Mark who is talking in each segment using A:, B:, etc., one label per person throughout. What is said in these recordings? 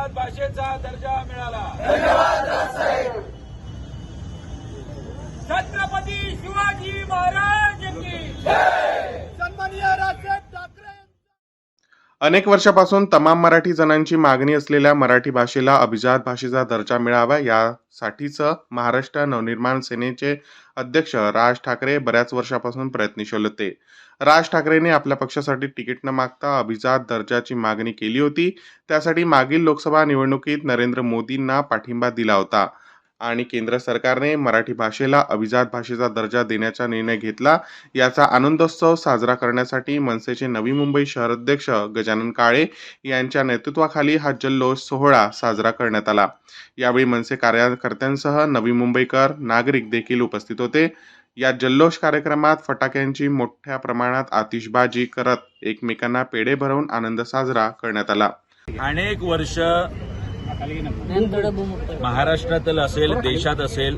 A: अभिजात भाषेचा दर्जा मिळाला. छत्रपती शिवाजी महाराज की
B: सन्माननीय राजसाहेब ठाकरे
C: अनेक वर्षापासून तमाम मराठी जणांची मागणी असलेल्या मराठी भाषेला अभिजात भाषेचा दर्जा मिळावा यासाठीचं महाराष्ट्र नवनिर्माण सेनेचे अध्यक्ष राज ठाकरे बऱ्याच वर्षापासून प्रयत्नशील होते. राज ठाकरेंनी आपल्या पक्षासाठी तिकीट न मागता अभिजात दर्जाची मागणी केली होती. त्यासाठी मागील लोकसभा निवडणुकीत नरेंद्र मोदींना पाठिंबा दिला होता. आणि केंद्र सरकारने मराठी भाषेला अभिजात भाषेचा दर्जा देण्याचा निर्णय घेतला. याचा आनंदोत्सव साजरा करण्यासाठी मनसेचे नवी मुंबई शहराध्यक्ष गजानन काळे यांच्या नेतृत्वाखाली हा जल्लोष सोहळा साजरा करण्यात आला. यावेळी मनसे कार्यकर्त्यांसह नवी मुंबईकर नागरिक देखील उपस्थित होते. या जल्लोष कार्यक्रमात फटाक्यांची मोठ्या प्रमाणात आतिषबाजी करत एकमेकांना पेढे भरवून आनंद साजरा करण्यात आला.
A: अनेक वर्ष महाराष्ट्रातील असेल देशात असेल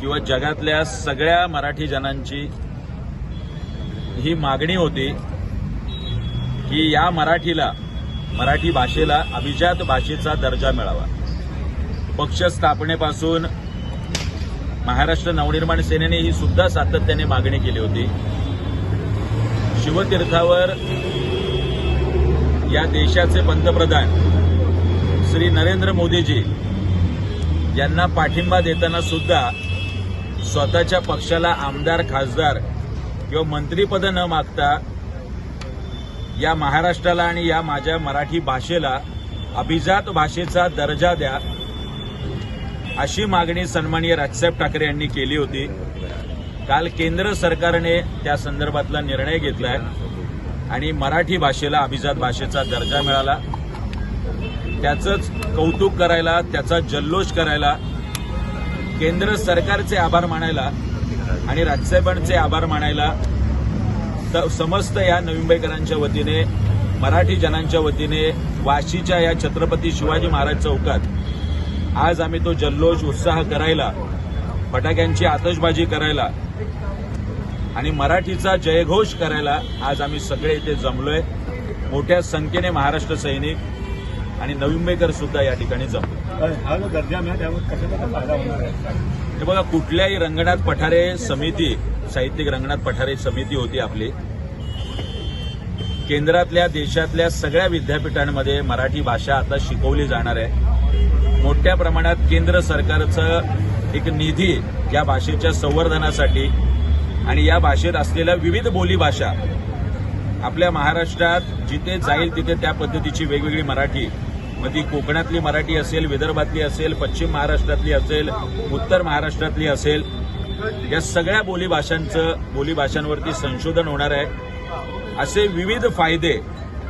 A: किंवा जगातल्या सगळ्या मराठी जनांची ही मागणी होती की या मराठीला मराठी भाषेला अभिजात भाषेचा दर्जा मिळावा. पक्ष स्थापनेपासून महाराष्ट्र नवनिर्माण सेनेने ही सुद्धा सातत्याने मागणी केली होती. शिवतीर्थावर या देशाचे पंतप्रधान श्री नरेंद्र मोदीजी यांना पाठिंबा देताना सुद्धा स्वतःच्या पक्षाला आमदार खासदार किंवा मंत्रीपद न मागता या महाराष्ट्राला आणि या माझ्या मराठी भाषेला अभिजात भाषेचा दर्जा द्या अशी मागणी सन्माननीय राजसाहेब ठाकरे यांनी केली होती. काल केंद्र सरकारने त्या संदर्भातला निर्णय घेतलाय आणि मराठी भाषेला अभिजात भाषेचा दर्जा मिळाला. त्याचंच कौतुक करायला त्याचा जल्लोष करायला केंद्र सरकारचे आभार मानायला आणि राजसाहेबांचे आभार मानायला तर समस्त या नवी मुंबईकरांच्या वतीने मराठी जनांच्या वतीने वाशीच्या या छत्रपती शिवाजी महाराज चौकात आज आम्ही तो जल्लोष उत्साह करायला फटाक्यांची आतषबाजी करायला आणि मराठीचा जयघोष करायला आज आम्ही सगळे इथे जमलोय. मोठ्या संख्येने महाराष्ट्र सैनिक आणि नवी मुंबईकर सुद्धा या ठिकाणी जमलो
B: हा जो दर्जा मिळाला त्यावर कशाचा फायदा होणार आहे?
A: हे बघा कुठल्याही रंगनाथ पठारे समिती साहित्यिक रंगनाथ पठारे समिती होती आपली. केंद्रातल्या देशातल्या सगळ्या विद्यापीठांमध्ये मराठी भाषा आता शिकवली जाणार आहे. मोठ्या प्रमाणात केंद्र सरकारचं एक निधी या भाषेच्या संवर्धनासाठी आणि या भाषेत असलेल्या विविध बोली भाषा आपल्या महाराष्ट्रात जिथे जाईल तिथे त्या पद्धतीची वेगवेगळी मराठी मग ती कोकणातली मराठी असेल विदर्भातली असेल पश्चिम महाराष्ट्रातली असेल उत्तर महाराष्ट्रातली असेल या सगळ्या बोली भाषांचं संशोधन होणार आहे. असे विविध फायदे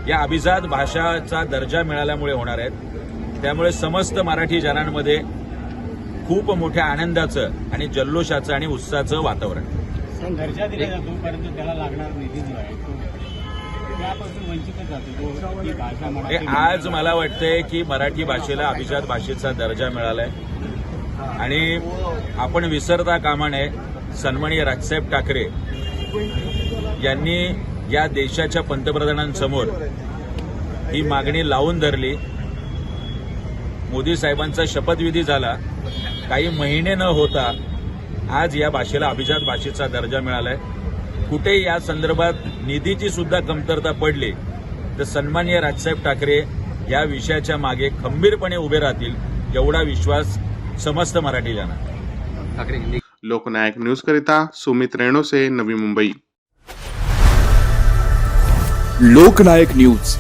A: या अभिजात भाषाचा दर्जा मिळाल्यामुळे होणार आहेत. त्यामुळे समस्त मराठी जनांमध्ये खूप मोठ्या आनंदाचं आणि जल्लोषाचं आणि उत्साहाचं वातावरण.
B: दर्जा दिला जातो परंतु त्याला लागणार निधी जो आहे
A: आज मला वाटतंय की मराठी भाषेला अभिजात भाषेचा दर्जा मिळालाय. आणि आपण विसरता कामा नये सन्माननीय राजसाहेब ठाकरे यांनी या देशाच्या पंतप्रधानांसमोर ही मागणी लावून धरली. मोदी साहेबांचा शपथविधी झाला. काही महिने न होता आज या भाषेला अभिजात भाषेचा दर्जा मिळालाय. कुठेही या संदर्भात निधीची सुद्धा कमतरता पडली तर सन्माननीय राजसाहेब ठाकरे या विषयाच्या मागे खंबीरपणे उभे राहतील एवढा विश्वास समस्त मराठी जनात
C: लोकनायक न्यूज करिता सुमित रेणोसे नवी मुंबई.
D: लोकनायक न्यूज.